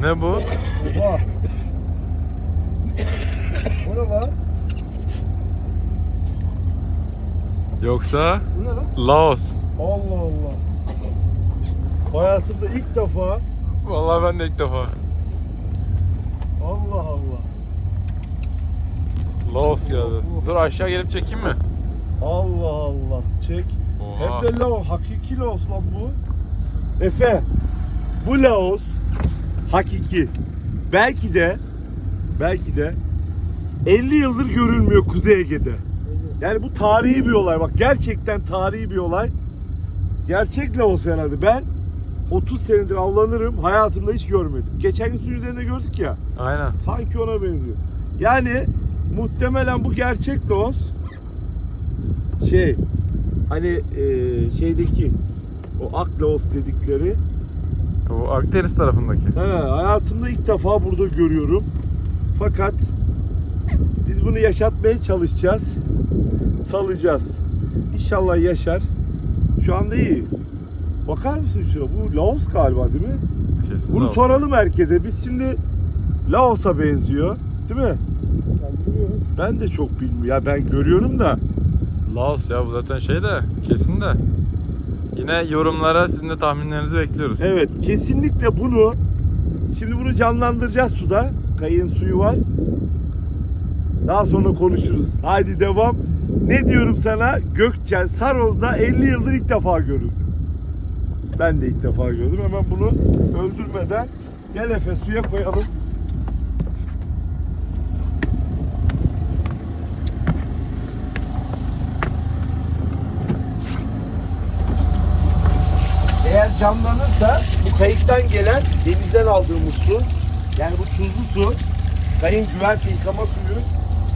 Ne bu? Oha. Bu ne lan? Yoksa Bu ne lan? Laos. Allah Allah. Hayatımda ilk defa Vallahi ben de ilk defa. Allah Allah. Laos geldi. Dur aşağı gelip çekeyim mi? Allah Allah. Çek. Oha. Hem de Laos. Hakiki Laos lan bu. Efe. Bu Laos hakiki. Belki de belki de 50 yıldır görülmüyor Kuzey Ege'de. Yani bu tarihi bir olay. Bak gerçekten tarihi bir olay. Gerçek Laos herhalde. Ben 30 senedir avlanırım. Hayatımda hiç görmedim. Geçen gün suyun üzerinde gördük ya. Aynen. Sanki ona benziyor. Yani muhtemelen bu gerçek Laos. Şey hani e, şeydeki o Ak Laos dedikleri. Bu Akdeniz tarafındaki. He, hayatımda ilk defa burada görüyorum. Fakat biz bunu yaşatmaya çalışacağız. Salacağız. İnşallah yaşar. Şu anda iyi. Bakar mısın şuna? Bu Laos galiba değil mi? Kesin Bunu Laos. soralım herkese. Biz şimdi Laos'a benziyor. Değil mi? Ben bilmiyorum. Ben de çok bilmiyorum. Ya ben görüyorum da. Laos ya bu zaten şey de kesin de. Yine yorumlara sizin de tahminlerinizi bekliyoruz. Evet kesinlikle bunu şimdi bunu canlandıracağız suda. Kayığın suyu var. Daha sonra konuşuruz. Haydi devam. Ne diyorum sana? Gökçen Saroz'da 50 yıldır ilk defa görüldü. Ben de ilk defa gördüm. Hemen bunu öldürmeden gel Efe suya koyalım. Eğer canlanırsa bu kayıktan gelen denizden aldığımız su yani bu tuzlu su kayın güverte yıkama suyu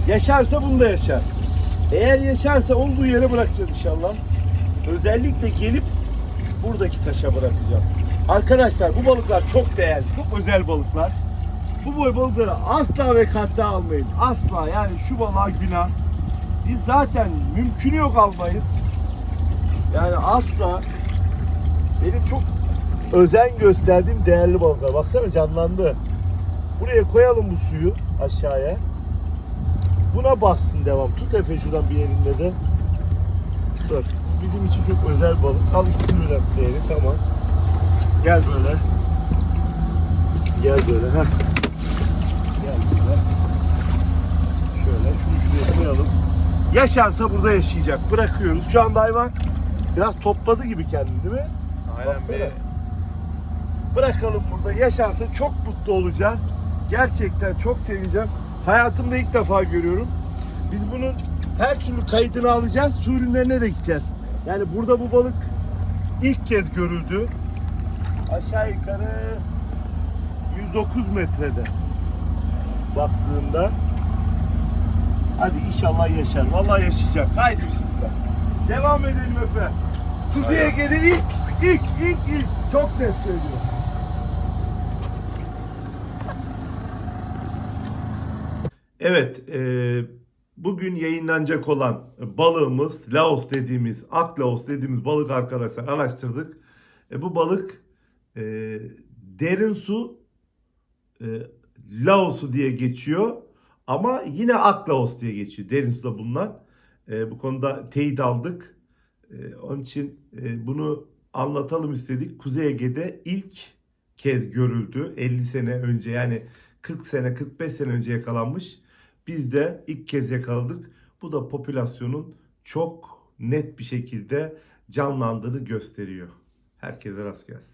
yaşarsa bunda yaşar. Eğer yaşarsa olduğu yere bırakacağız inşallah. Özellikle gelip buradaki taşa bırakacağım. Arkadaşlar bu balıklar çok değerli, çok özel balıklar. Bu boy balıkları asla ve katta almayın. Asla yani şu balığa günah. Biz zaten mümkünü yok almayız. Yani asla benim çok özen gösterdiğim değerli balıklar. Baksana canlandı. Buraya koyalım bu suyu aşağıya. Buna bassın devam. Tut Efe şuradan bir elinde de. Dur. Bizim için çok özel balık. Al ikisini birden diyelim. Tamam. Gel böyle. Gel böyle. Heh. Gel böyle. Şöyle şunu şuraya koyalım. Yaşarsa burada yaşayacak. Bırakıyoruz. Şu anda hayvan biraz topladı gibi kendini değil mi? Aynen Baksana. bir Bırakalım burada. Yaşarsa çok mutlu olacağız. Gerçekten çok seveceğim. Hayatımda ilk defa görüyorum. Biz bunun her türlü kaydını alacağız. Su ürünlerine de gideceğiz. Yani burada bu balık ilk kez görüldü. Aşağı yukarı 109 metrede baktığında. Hadi inşallah yaşar. Vallahi yaşayacak. Haydi bismillah. Devam edelim Efe. Kuzey. Ege'de ilk, ilk, ilk, ilk. Çok net söylüyorum. Evet, e, bugün yayınlanacak olan balığımız Laos dediğimiz, Ak Laos dediğimiz balık arkadaşlar araştırdık. E, bu balık e, derin su e, Laos'u diye geçiyor ama yine Ak Laos diye geçiyor derin suda bulunan. E, bu konuda teyit aldık. E, onun için e, bunu anlatalım istedik. Kuzey Ege'de ilk kez görüldü 50 sene önce yani 40 sene 45 sene önce yakalanmış. Biz de ilk kez yakaladık. Bu da popülasyonun çok net bir şekilde canlandığını gösteriyor. Herkese rast gelsin.